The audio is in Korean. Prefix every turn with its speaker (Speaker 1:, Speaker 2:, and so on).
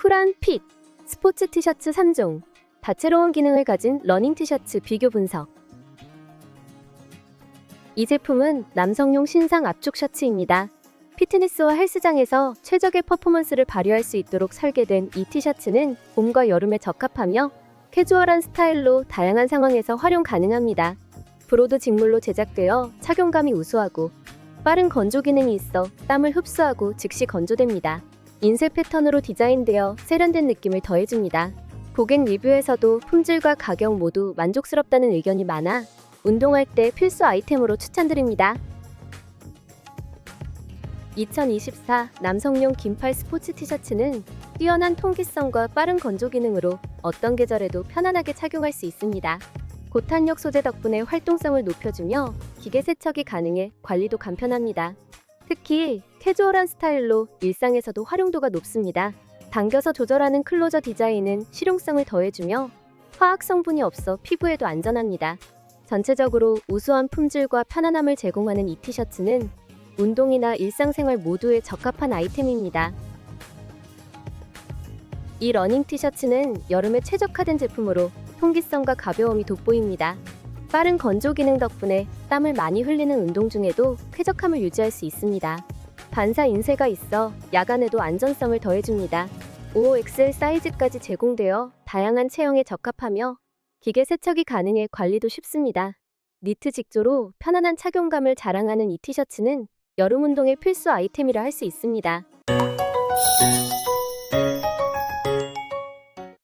Speaker 1: 쿨한 핏, 스포츠 티셔츠 3종, 다채로운 기능을 가진 러닝 티셔츠 비교 분석. 이 제품은 남성용 신상 압축 셔츠입니다. 피트니스와 헬스장에서 최적의 퍼포먼스를 발휘할 수 있도록 설계된 이 티셔츠는 봄과 여름에 적합하며 캐주얼한 스타일로 다양한 상황에서 활용 가능합니다. 브로드 직물로 제작되어 착용감이 우수하고 빠른 건조 기능이 있어 땀을 흡수하고 즉시 건조됩니다. 인쇄 패턴으로 디자인되어 세련된 느낌을 더해줍니다. 고객 리뷰에서도 품질과 가격 모두 만족스럽다는 의견이 많아 운동할 때 필수 아이템으로 추천드립니다. 2024 남성용 긴팔 스포츠 티셔츠는 뛰어난 통기성과 빠른 건조 기능으로 어떤 계절에도 편안하게 착용할 수 있습니다. 고탄력 소재 덕분에 활동성을 높여주며 기계 세척이 가능해 관리도 간편합니다. 특히 캐주얼한 스타일로 일상에서도 활용도가 높습니다. 당겨서 조절하는 클로저 디자인은 실용성을 더해주며 화학 성분이 없어 피부에도 안전합니다. 전체적으로 우수한 품질과 편안함을 제공하는 이 티셔츠는 운동이나 일상생활 모두에 적합한 아이템입니다. 이 러닝 티셔츠는 여름에 최적화된 제품으로 통기성과 가벼움이 돋보입니다. 빠른 건조 기능 덕분에 땀을 많이 흘리는 운동 중에도 쾌적함을 유지할 수 있습니다. 반사 인쇄가 있어 야간에도 안전성을 더해줍니다. 5XL 사이즈까지 제공되어 다양한 체형에 적합하며 기계 세척이 가능해 관리도 쉽습니다. 니트 직조로 편안한 착용감을 자랑하는 이 티셔츠는 여름 운동의 필수 아이템이라 할 수 있습니다.